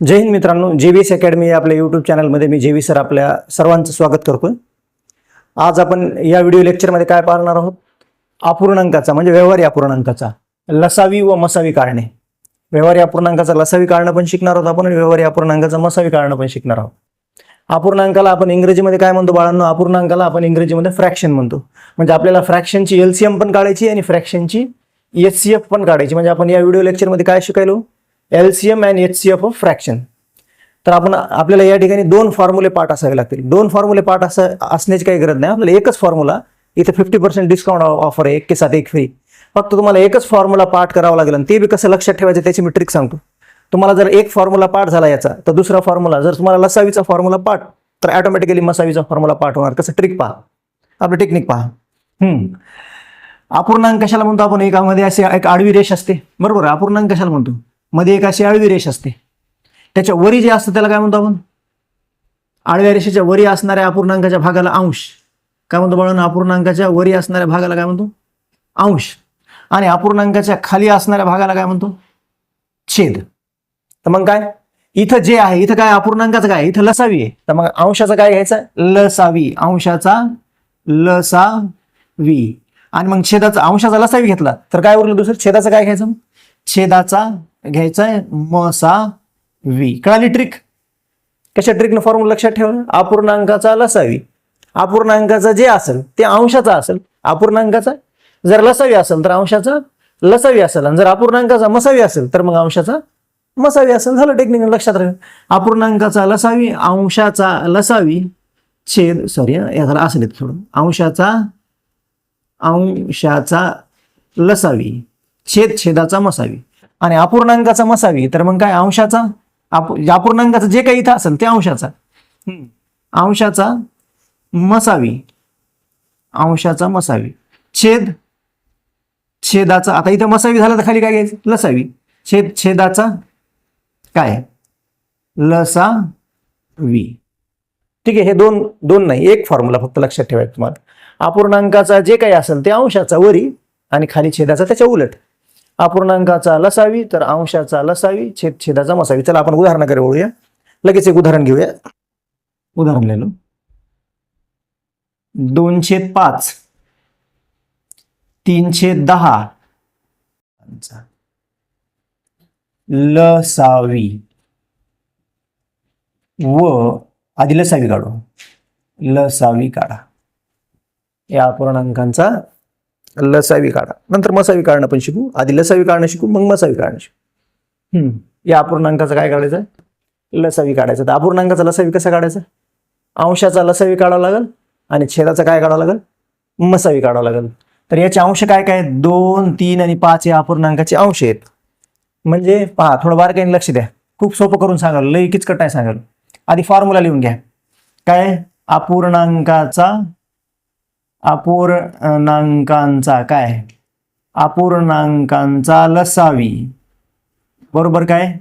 जय हिंद मित्रांनो जेवीस अकॅडमी या आपल्या यूट्यूब चॅनलमध्ये मी जेवी सर आपल्या सर्वांचं स्वागत करतो आज आपण या व्हिडिओ लेक्चरमध्ये काय पाहणार आहोत? अपूर्णांकाचा म्हणजे व्यवहारी अपूर्णांकाचा. लसावी व मसावी काढणे व्यवहारी अपूर्णांकाचा लसावी काढणं पण शिकणार आहोत आपण व्यवहारी अपूर्णांकाचा मसावी काढणं पण शिकणार आहोत. अपूर्णांकाला आपण इंग्रजीमध्ये काय म्हणतो बाळांनो? अपूर्णांकाला आपण इंग्रजीमध्ये फ्रॅक्शन म्हणतो. म्हणजे आपल्याला फ्रॅक्शनची एलसीएम पण काढायची आणि फ्रॅक्शनची एच सी एफ पण काढायची. म्हणजे आपण या व्हिडिओ लेक्चरमध्ये काय शिकायलो? LCM and H C F of fraction तर आपण आपल्याला या ठिकाणी दोन फॉर्म्युले पाठ असावे लागतील. दोन फॉर्म्युले पाठ असं असण्याची काही गरज नाही. आपल्याला एकच फॉर्म्युला इथे फिफ्टी पर्सेंट डिस्काउंट ऑफर आहे एक के साथ एक फ्री फक्त तुम्हाला एकच फॉर्म्युला पाठ करावा लागेल आणि ते बी कसं लक्षात ठेवायचं त्याची मी ट्रिक सांगतो. तुम्हाला जर एक फॉर्म्युला पाठ झाला याचा तर दुसरा फॉर्म्युला जर तुम्हाला लसावीचा फॉर्म्युला पाठ तर ऑटोमॅटिकली मसावीचा फॉर्म्युला पाठ होणार. कसं? ट्रिक पहा. आपलं टेक्निक पहा. हम्म. अपूर्णांक कशाला म्हणतो आपण? एकामध्ये अशी एक आडवी रेष असते. बरोबर? अपूर्णांक कशाला म्हणतो? मध्ये एक अशी आळवी रेष असते. त्याच्या वरी जे असतं त्याला काय म्हणतो आपण? आळव्या रेषेच्या वरी असणाऱ्या अपूर्णांकाच्या भागाला अंश. काय म्हणतो बाळांनो? अपूर्णांकाच्या वरी असणाऱ्या भागाला काय म्हणतो? अंश. आणि अपूर्णांकाच्या खाली असणाऱ्या भागाला काय म्हणतो? छेद. तर मग काय? इथं जे आहे इथं काय अपूर्णांकाचं काय? इथं लसावी आहे. तर मग अंशाचं काय घ्यायचं? लसावी. अंशाचा लसावी. आणि मग छेदाचा अंशाचा लसावी घेतला. तर काय उरलं दुसरं? छेदाचं काय घ्यायचं? छेदाचा घ्यायचा आहे. मसा वी कळाली ट्रिक कशा ट्रिकनं फॉर्म्युला लक्षात ठेवा. अपूर्णांकाचा लसावी. अपूर्णांकाचा जे असेल ते अंशाचा असेल अपूर्णांकाचा? जर लसावी असेल तर अंशाचा लसावी असेल. आणि जर अपूर्णांकाचा मसावी असेल तर मग अंशाचा मसावी असेल. झालं टेक्निक लक्षात राहील अपूर्णांकाचा लसावी अंशाचा लसावी छेद सॉरी याला असेल थोडं. अंशाचा अंशाचा लसावी. छेद छेदाचा मसावी. आणि अपूर्णांकाचा मसावी तर मग काय अंशाचा? अपू अपूर्णांकाचं जे काही इथं असेल ते अंशाचा. अंशाचा मसावी. अंशाचा मसावी. छेद छेदाचा आता इथं मसावी झाला तर खाली काय घ्यायचं? लसावी. छेद छेदाचा काय? लसावी. ठीक आहे हे दोन दोन नाही एक फॉर्म्युला फक्त लक्षात ठेवायचं तुम्हाला. अपूर्णांकाचा जे काही असेल ते अंशाचा वरी आणि खाली छेदाचा त्याच्या उलट. अपूर्णांकाचा लसावी तर अंशाचा लसावी छेद छेदाचा मसावी. चला आपण उदाहरणाकडे वळूया. लगेच एक उदाहरण घेऊया. उदाहरण लिहिलो. दोनशे पाच तीनशे दहा लसावी. व आधी लसावी काढू. लसावी काढा. या अपूर्णांकांचा लसावी काढा. नंतर मसावी काढणं पण शिकू. आधी लसावी काढणं शिकू मग मसावी काढणं शिकू. हम्म. या अपूर्णांकाचं काय काढायचं? लसावी काढायचं. तर अपूर्णांकाचा लसावी कसा काढायचा? अंशाचा लसावी काढावा लागेल आणि छेदाचा काय काढावं लागेल? मसावी काढावं लागेल. तर याचे अंश काय काय? दोन तीन आणि पाच या अपूर्णांकाचे अंश आहेत. म्हणजे पहा थोडं बारकाईने लक्ष द्या. खूप सोपं करून सांगाल. लई किचकट नाही सांगाल. आधी फॉर्म्युला लिहून घ्या. काय? अपूर्णांकाचा अपूर्णांकांचा काय? अपूर्णांकांचा लसावी. बरोबर काय?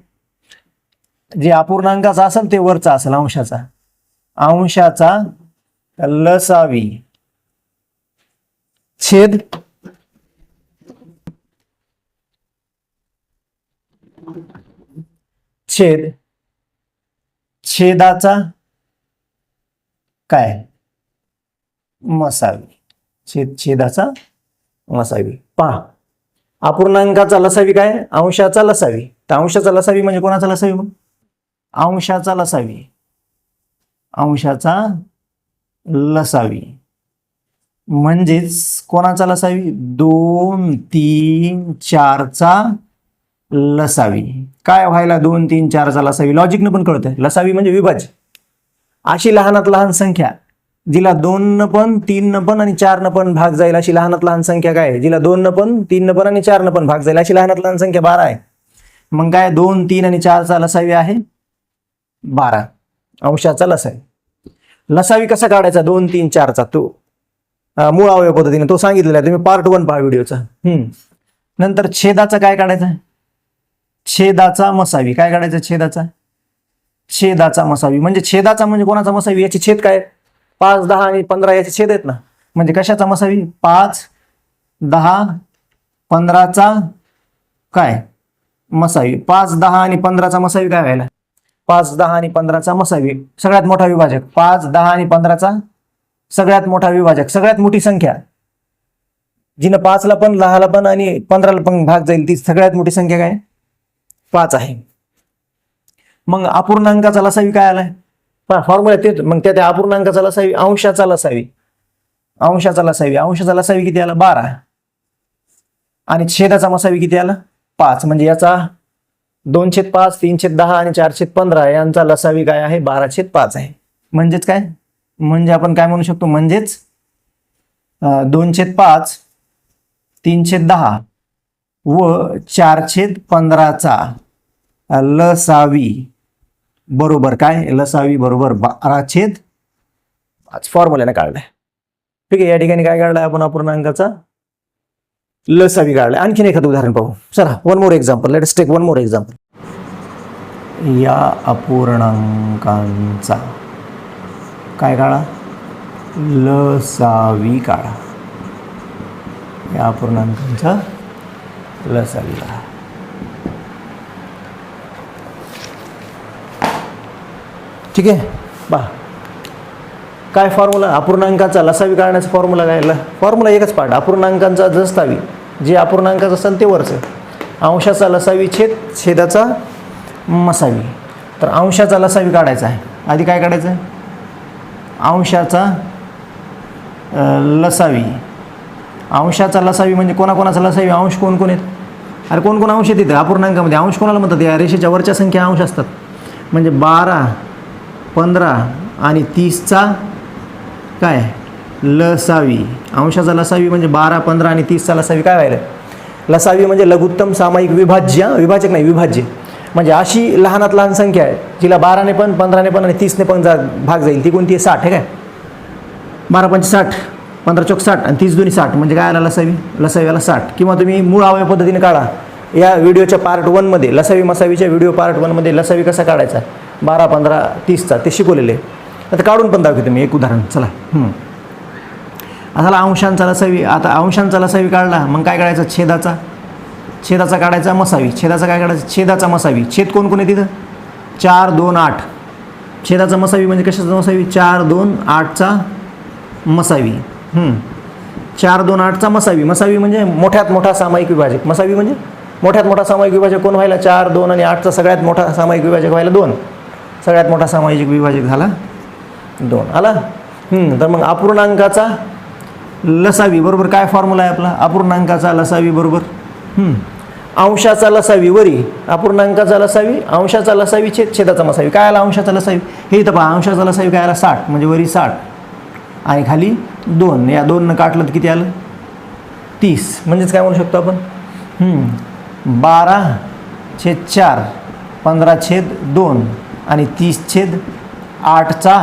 जे अपूर्णांकाचा असेल ते वरचा असेल अंशाचा. अंशाचा लसावी. छेद. छेद. छेदाचा काय? मसावी. छेद छेदाचा मसावी. पहा. अपूर्णांकाचा लसावी काय? अंशाचा लसावी. तर अंशाचा लसावी म्हणजे कोणाचा लसावी मग? अंशाचा लसावी. अंशाचा लसावी. म्हणजेच कोणाचा लसावी? दोन तीन चारचा लसावी. काय व्हायला दोन तीन चारचा लसावी? लॉजिकनं पण कळतंय. लसावी म्हणजे विभाज्य. अशी लहानात लहान संख्या. जिला दोन न पण तीन न पण आणि चार न पण भाग जाईल अशी लहानात लहान संख्या काय आहे? जिला दोन न पण तीन न पण आणि चार न पण भाग जाईल अशी लहानात लहान संख्या बारा आहे. मग काय दोन तीन आणि चारचा लसावी आहे? बारा. अंशाचा लसावी. लसावी कसा काढायचा? दोन तीन चारचा. तो मूळ अवयव पद्धतीने तो सांगितलेला आहे. तुम्ही पार्ट वन पहा व्हिडिओचा. हम्म. नंतर छेदाचा काय काढायचा? छेदाचा मसावी. काय काढायचं? छेदाचा? छेदाचा मसावी. म्हणजे छेदाचा म्हणजे कोणाचा मसावी? याचे छेद काय? आहे पाच दहा आणि पंधरा याचे छेद आहेत ना. म्हणजे कशाचा मसावी? पाच दहा पंधराचा काय? मसावी. पाच दहा आणि पंधराचा मसावी काय व्हायला? पाच दहा आणि पंधराचा मसावी. सगळ्यात मोठा विभाजक. पाच दहा आणि पंधराचा सगळ्यात मोठा विभाजक. सगळ्यात मोठी संख्या. जिनं पाचला पण दहाला पण आणि पंधराला पण भाग जाईल ती सगळ्यात मोठी संख्या काय? पाच आहे. मग अपूर्णांकाचा लसावी काय आलाय? फॉर्म्युला तेच मग त्या त्या अपूर्णांकाचा लसावी अंशाचा लसावी. अंशाचा लसावी अंशाचा लसावी किती आला? बारा. आणि छेदाचा मसावी किती आला? पाच. म्हणजे याचा दोन छेद पाच तीन छेद दहा आणि चार छेद पंधरा यांचा लसावी काय आहे? बारा छेद पाच आहे. म्हणजेच काय? म्हणजे आपण काय म्हणू शकतो? म्हणजेच दोनशेत दोन छेद पाच तीन छेद दहा व चार छेद पंधराचा लसावी. बरोबर काय? लसावी बरोबर बारा छेद पाच. फॉर्म्युल्याने काढलाय. ठीक आहे या ठिकाणी काय काढलाय आपण अपूर्णांकाचा? लसावी काढलाय. आणखीन एखादं उदाहरण पाहू. चला one more example let's take one more example या अपूर्णांकांचा. काय काढा? लसावी काढा. या अपूर्णांकांचा. लसावी काढा. ठीक आहे? बा. काय फॉर्म्युला अपूर्णांकाचा लसावी काढण्याचा फॉर्म्युला काय? ल फॉर्म्युला एकच पाठ अपूर्णांकांचा जस्तावी जे अपूर्णांकाचं असेल ते वरचं. अंशाचा लसावी छेद छेदाचा मसावी. तर अंशाचा लसावी काढायचा आहे. आधी काय काढायचं? आहे अंशाचा लसावी. अंशाचा लसावी म्हणजे कोणाकोणाचा लसावी? अंश कोण कोण आहेत? अरे कोण कोण अंश आहेत अपूर्णांकामध्ये. अंश कोणाला म्हणतात? या रेषेच्या वरच्या संख्या अंश असतात. म्हणजे बारा पंधरा आणि तीसचा काय? लसावी. अंशाचा लसावी म्हणजे बारा पंधरा आणि तीसचा लसावी काय व्हायला लसावी म्हणजे लघुत्तम सामायिक विभाज्य विभाजक नाही विभाज्य. म्हणजे अशी लहानात लहान संख्या आहे जिला बाराने पण पंधराने पण आणि तीसने पण जा भाग जाईल. ती कोणती आहे? साठ आहे काय? बारा पंच साठ पंधरा चौक साठ आणि तीस दोन्ही साठ. म्हणजे काय आला लसावी? लसावीला साठ. किंवा तुम्ही मूळ अवयव पद्धतीने काढा. या व्हिडिओच्या पार्ट वनमध्ये लसावी मसावीच्या व्हिडिओ पार्ट वनमध्ये लसावी कसा काढायचा? बारा पंधरा तीसचा ते शिकवलेले. आता काढून पण दाखवते मी एक उदाहरण. चला. झाला अंशांचा लसावी आता अंशांचा लसावी काढला. मग काय काढायचा? छेदाचा. छेदाचा काढायचा मसावी. छेदाचा काय काढायचा? छेदाचा मसावी. छेद कोण कोण आहे तिथं? चार दोन आठ. छेदाचा मसावी म्हणजे कशाचा मसावी? चार दोन आठचा मसावी. चार दोन आठचा मसावी. मसावी म्हणजे मोठ्यात मोठा सामायिक विभाजक. मसावी म्हणजे मोठ्यात मोठा सामायिक विभाजक कोण व्हायला? चार दोन आणि आठचा सगळ्यात मोठा सामायिक विभाजक व्हायला दोन. सगळ्यात मोठा सामाजिक विभाजक झाला दोन. आला? तर मग अपूर्णांकाचा लसावी बरोबर काय फॉर्म्युला आहे आपला? अपूर्णांकाचा लसावी बरोबर? अंशाचा लसावी वरी. अपूर्णांकाचा लसावी अंशाचा लसावी छेद छेदाचा मसावी काय आला अंशाचा लसावी? हे इथं पहा अंशाचा लसावी काय आला? साठ म्हणजे वरी साठ. आणि खाली दोन. या दोननं काटलं तर किती आलं? तीस. म्हणजेच काय म्हणू शकतो आपण? बारा छेद चार पंधरा छेद दोन. आणि तीस छेद आठचा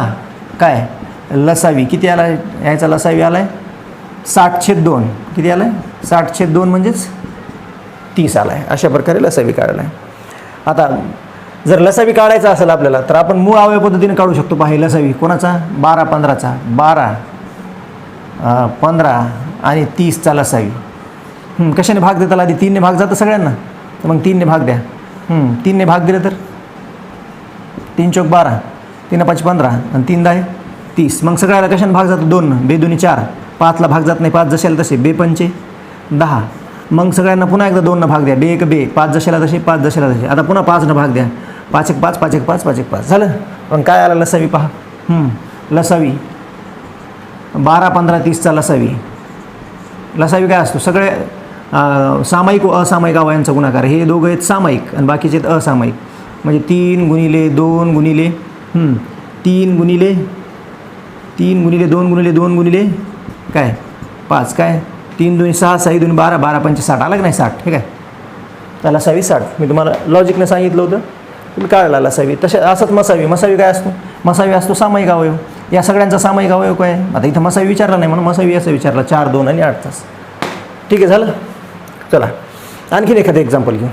काय? लसावी. किती आला याचा लसावी आला आहे साठ छेद दोन. किती आला आहे साठ छेद दोन म्हणजेच तीस आला आहे अशा प्रकारे लसावी काढला आहे आता जर लसावी काढायचा असेल आपल्याला तर आपण मूळ अवयव पद्धतीने काढू शकतो पाहि लसावी. कोणाचा? बारा पंधराचा. बारा पंधरा आणि तीसचा लसावी. कशाने भाग देताला? आधी तीनने भाग जातं सगळ्यांना? तर मग तीनने भाग द्या. तीनने भाग दिलं तर? तीन चौक बारा तीन पाच पंधरा आणि तीन दहा तीस. मग सगळ्याला कशाने भाग जातो? दोन. बेदोनी चार. पाचला भाग जात नाही पाच जशाला तसे. बे पंचे. दहा. मग सगळ्यांना पुन्हा एकदा दोननं भाग द्या. बे एक बे. पाच जशाला तसे पाच जशाला तसे. आता पुन्हा पाचनं भाग द्या. पाच एक पाच पाच एक पाच पाच एक पाच. झालं? पण काय आलं लसावी? पहा. लसावी. बारा पंधरा तीसचा लसावी. लसावी काय असतो? सगळे सामायिक व असामायिक अवयांचा गुणाकार. हे दोघं आहेत सामायिक आणि बाकीचे आहेत असामायिक. म्हणजे तीन गुणिले दोन गुणिले तीन गुणिले तीन गुणिले दोन गुणिले दोन गुणिले काय? पाच काय? तीन दोन्ही सहा सहा दोन्ही बारा बारा पंचे साठ. आला की नाही साठ? ठीक आहे. त्याला लसावी साठ. मी तुम्हाला लॉजिकनं सांगितलं होतं. तुम्ही काढला लसावी तसे असंच मसावी. मसावी काय असतो? मसावी असतो सामायिक अवयव. या सगळ्यांचा सामायिक अवयव काय? आहे? आता इथं मसावी विचारला नाही म्हणून मसावी असं विचारला. चार दोन आणि आठ तास. ठीक आहे झालं? चला. आणखीन एखादं एक्झाम्पल घेऊ.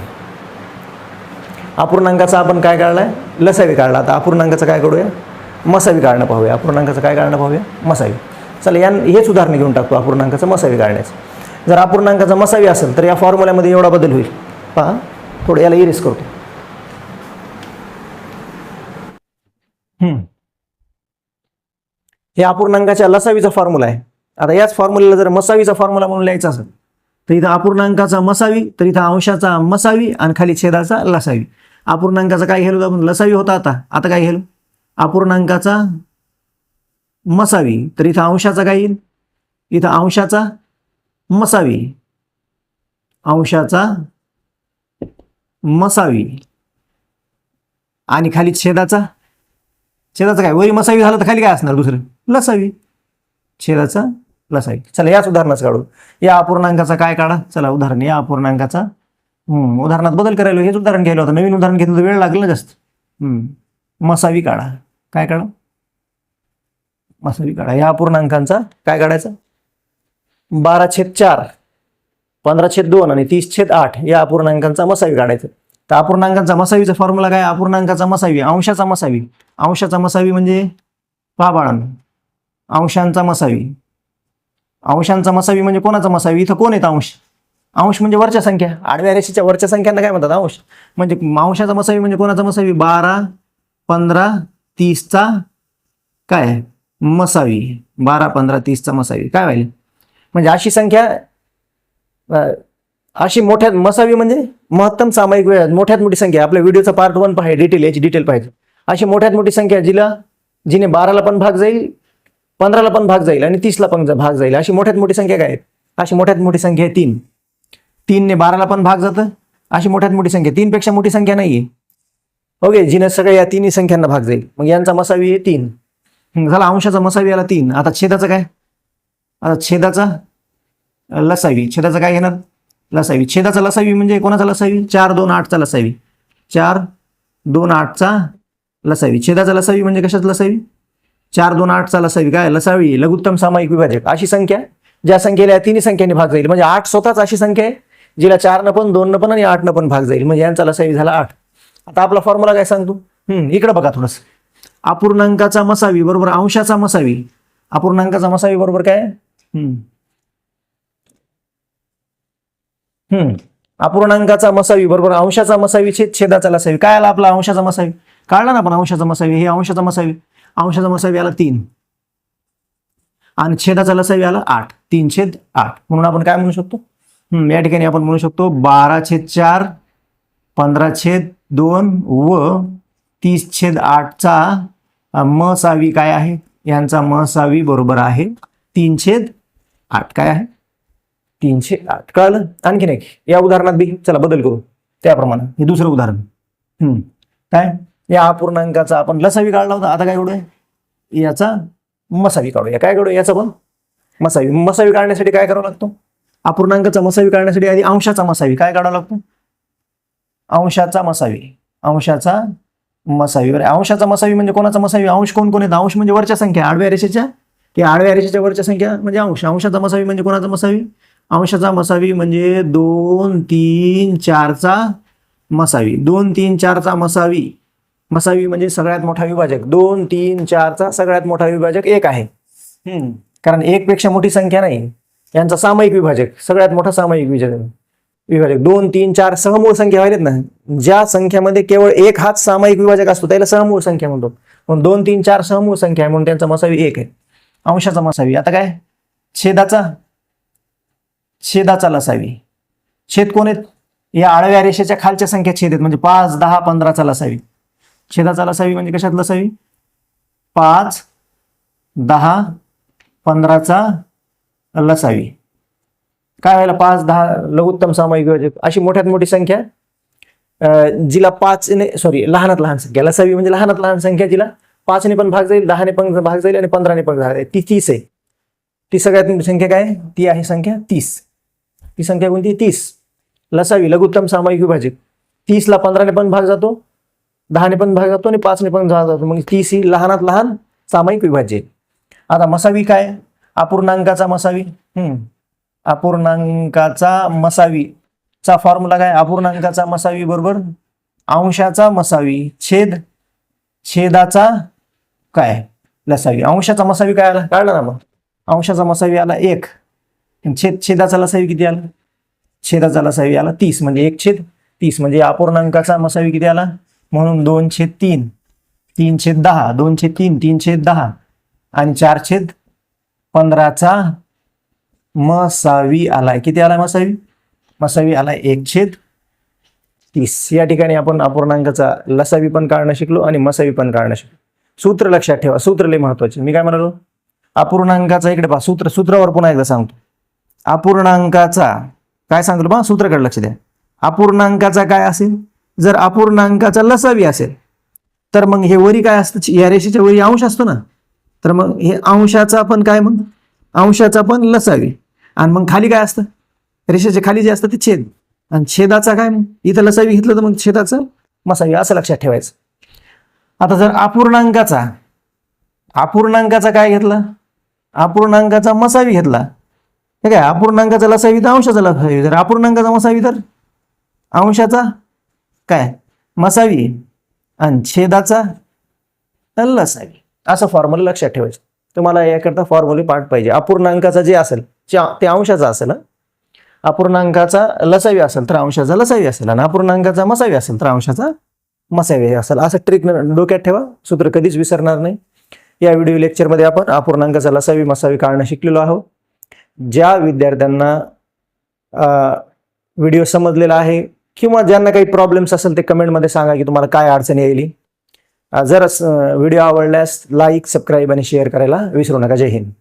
अपूर्णांकाचा आपण काय काढला आहे लसावी काढला. आता अपूर्णांकाचं काय काढूया? मसावी काढणं पाहूया. अपूर्णांकाचं काय काढणं पाहूया? मसावी. चला या हेच उदाहरण घेऊन टाकतो अपूर्णांकाचं मसावी काढण्याचं. जर अपूर्णांकाचा मसावी असेल तर या फॉर्म्युल्यामध्ये एवढा बदल होईल. पहा थोडं याला इरेस करतो. हे अपूर्णांकाच्या लसावीचा फॉर्म्युला आहे. आता याच फॉर्म्युल्याला जर मसावीचा फॉर्म्युला म्हणून लिहायचा असेल तर इथं अपूर्णांकाचा मसावी तर इथं अंशाचा मसावी आणि खाली छेदाचा लसावी. अपूर्णांकाचा काय घेलो आपण लसावी होता आता. आता काय घेलो अपूर्णांकाचा मसावी. तर इथं अंशाचा काय येईल? इथं अंशाचा मसावी. अंशाचा मसावी. आणि खाली छेदाचा? छेदाचा काय? वरी मसावी झालं तर खाली काय असणार दुसरं? लसावी. छेदाचा लसावी. चला याच उदाहरणाचं काढू. या अपूर्णांकाचा काय काढा? चला उदाहरण. या अपूर्णांकाचा उदाहरणात बदल करायला हेच उदाहरण घ्यायला होतं. नवीन उदाहरण घेतलं तर वेळ लागेल ना जास्त. मसावी काढा. काय काढा? मसावी काढा. या अपूर्णांकांचा काय काढायचा? बारा छेद चार पंधरा छेद दोन आणि तीस छेद आठ या अपूर्णांकांचा मसावी काढायचं. तर अपूर्णांकांचा मसावीचा फॉर्म्युला काय? अपूर्णांकाचा मसावी अंशाचा मसावी. अंशाचा मसावी म्हणजे पहा अंशांचा मसावी. अंशांचा मसावी म्हणजे कोणाचा मसावी? इथं कोण येत अंश? अंश म्हणजे वरच्या संख्या. आडव्या रेषेच्या वरच्या संख्यांना काय म्हणतात अंश? म्हणजे अंशाचा मसावी म्हणजे कोणाचा मसावी? बारा पंधरा तीसचा काय? मसावी. बारा पंधरा तीसचा मसावी. काय व्हायला? म्हणजे अशी संख्या अशी मोठ्यात मसावी म्हणजे महत्तम सामायिक वेळ मोठ्यात मोठी संख्या. आपल्या व्हिडिओचा पार्ट वन पाहिजे डिटेल याची डिटेल पाहिजे अशी मोठ्यात मोठी संख्या जिला जिने बाराला पण भाग जाईल पंधराला पण भाग जाईल आणि तीसला पण भाग जाईल. अशी मोठ्यात मोठी संख्या काय आहे अशी मोठ्यात मोठी संख्या आहे तीन. तीनने बाराला पण भाग जातं. अशी मोठ्यात मोठी संख्या. तीनपेक्षा मोठी संख्या नाही आहे ओके जिने सगळ्या या तिन्ही संख्यांना भाग जाईल. मग यांचा मसावी आहे तीन. झाला अंशाचा मसावी आला तीन. आता छेदाचं काय? आता छेदाचा लसावी. छेदाचं काय घेणार? लसावी. छेदाचा लसावी म्हणजे कोणाचा लसावी? चार दोन आठचा लसावी. चार दोन आठचा लसावी. छेदाचा लसावी म्हणजे कशाच लसावी? चार दोन आठचा लसावी. काय? लसावी. लघुत्तम सामायिक विभाजक. अशी संख्या ज्या संख्येला या तिन्ही संख्येने भाग जाईल. म्हणजे आठ स्वतःच अशी संख्या आहे. जिला चारनं पण दोननं पण आणि आठनं पण भाग जाईल. म्हणजे यांचा लसावी झाला आठ. आता आपला फॉर्म्युला काय सांगतो? हम्म, इकडं बघा थोडंसं. अपूर्णांकाचा मसावी बरोबर? अंशाचा मसावी. अपूर्णांकाचा मसावी बरोबर काय? हम्म. हम्म. अपूर्णांकाचा मसावी बरोबर अंशाचा मसावी छेद छेदाचा लसावी. काय आला आपला अंशाचा मसावी? काढला ना आपण अंशाचा मसावी? हे अंशाचा मसावी. अंशाचा मसावी आला तीन. आणि छेदाचा लसावी आला आठ. तीन छेद आठ. म्हणून आपण काय म्हणू शकतो? या ठिकाणी आपण म्हणू शकतो बारा छेद चार पंधरा छेद दोन व तीस छेद आठचा मसावी काय आहे? यांचा मसावी बरोबर आहे. तीन छेद आठ काय आहे? तीनशे आठ. कळालं? आणखीन एक. या उदाहरणात बी. चला बदल करू. त्याप्रमाणे. हे दुसरं उदाहरण. काय? या अपूर्णांकाचा आपण लसावी काढला होता. आता काय करूया याचा मसावी काढूया. काय काढूया याचा पण? मसावी मसावी काढण्यासाठी काय करावं लागतो? अपूर्णांकाचा मसावी काढण्यासाठी आधी अंशाचा मसावी. काय काढावा लागतो? अंशाचा मसावी. अंशाचा मसावी. बरं अंशाचा मसावी म्हणजे कोणाचा मसावी? अंश कोण कोण येतं अंश म्हणजे वरच्या संख्या. आडव्या रेषेच्या? की आडव्या रेषेच्या वरच्या संख्या म्हणजे अंश. अंशाचा मसावी म्हणजे कोणाचा मसावी? अंशाचा मसावी म्हणजे दोन तीन चारचा मसावी. दोन तीन चारचा मसावी. मसावी म्हणजे सगळ्यात मोठा विभाजक. दोन तीन चारचा सगळ्यात मोठा विभाजक एक आहे. हम्म. कारण एक पेक्षा मोठी संख्या नाही. यांचा सामायिक विभाजक सगळ्यात मोठा सामायिक विभाजक. विभाजक दोन तीन चार सहमूळ संख्या व्हायलेत ना. ज्या संख्यामध्ये केवळ एक हाच सामायिक विभाजक असतो त्याला सहमूळ संख्या म्हणतो. पण दोन तीन चार सहमूळ संख्या आहे म्हणून त्यांचा मसावी एक आहे. अंशाचा मसावी. आता काय? छेदाचा? छेदाचा लसावी. छेद कोण आहेत? या आडव्या रेषेच्या खालच्या संख्या छेद आहेत म्हणजे पाच दहा पंधराचा लसावी. छेदाचा लसावी म्हणजे कशात लसावी? पाच दहा पंधराचा लसावी. काय व्हायला पाच दहा लघुत्तम सामायिक योजक अशी मोठ्यात मोठी संख्या. जिला जिला पाचने सॉरी लहानात लहान संख्या. लसावी म्हणजे लहानात लहान संख्या जिला पाचने पण भाग जाईल दहाने पण भाग जाईल आणि पंधराने पण भाग जाईल. ती तीस आहे. ती सगळ्यात मोठी संख्या काय? आहे? ती आहे संख्या तीस. ती संख्या कोणती? तीस. लसावी लघुत्तम सामायिक विभाजित तीसला पंधराने पण भाग जातो दहाने पण भाग जातो आणि पाचने पण भाग जातो. मग तीस ही लहानात लहान सामायिक विभाज्य आता मसावी काय? अपूर्णांकाचा मसावी? हम्म. अपूर्णांकाचा मसावी. चा फॉर्म्युला काय? अपूर्णांकाचा मसावी बरोबर? अंशाचा मसावी. छेद छेदाचा काय? लसावी. अंशाचा मसावी काय आला? काढला ना मग? अंशाचा मसावी आला एक. छेद छेदाचा लसावी किती आला? छेदाचा लसावी आला तीस. म्हणजे एक छेद तीस. म्हणजे अपूर्णांकाचा मसावी किती आला? म्हणून दोन छेद तीन. तीन छेद दहा. दोन छेद तीन. तीन छेद दहा. आणि चार छेद पंधराचा मसावी आलाय. किती आलाय मसावी मसावी आलाय एक छेद तीस. या ठिकाणी आपण अपूर्णांकाचा लसावी पण काढणं शिकलो आणि मसावी पण काढणं शिकलो. सूत्र लक्षात ठेवा. सूत्र लय महत्त्वाचे. मी काय म्हणालो? अपूर्णांकाचा इकडे पहा. सूत्र सूत्रावर पुन्हा एकदा सांगतो. अपूर्णांकाचा काय सांगतो पहा? सूत्राकडे लक्ष द्या. अपूर्णांकाचा काय असेल? जर अपूर्णांकाचा लसावी असेल तर मग हे वरी काय असतं? या रेषेच्या वरी अंश असतो ना? तर मग हे अंशाचा पण काय मग अंशाचा पण लसावी आणि मग खाली काय असतं? रेषेच्या खाली जे असतं ते छेद. आणि छेदाचा काय मग? इथं लसावी घेतलं तर मग छेदाचं मसावी असं लक्षात ठेवायचं. आता जर अपूर्णांकाचा अपूर्णांकाचा काय घेतला? अपूर्णांकाचा मसावी घेतला. हे काय? अपूर्णांकाचा लसावी तर अंशाचा लसावी. जर अपूर्णांकाचा मसावी तर अंशाचा काय? मसावी. आणि छेदाचा लसावी. असं फॉर्म्युला लक्षात ठेवायचं. तुम्हाला याकरता फॉर्म्युले पाठ पाहिजे. अपूर्णांकाचा जे असेल ते अंशाचा असेल अपूर्णांकाचा लसावी असेल तर अंशाचा लसावी असेल आणि अपूर्णांकाचा मसावी असेल तर अंशाचा मसावी असेल. असं ट्रिक डोक्यात ठेवा. सूत्र कधीच विसरणार नाही. या व्हिडिओ लेक्चरमध्ये आपण अपूर्णांकाचा लसावी मसावी काढणं शिकलेलो आहोत. ज्या विद्यार्थ्यांना व्हिडिओ समजलेला आहे किंवा ज्यांना काही प्रॉब्लेम्स असेल ते कमेंटमध्ये सांगा की तुम्हाला काय अडचण येईल जर व्हिडिओ आवडल्यास लाईक सबस्क्राईब आणि शेअर करायला विसरू नका. जय हिंद.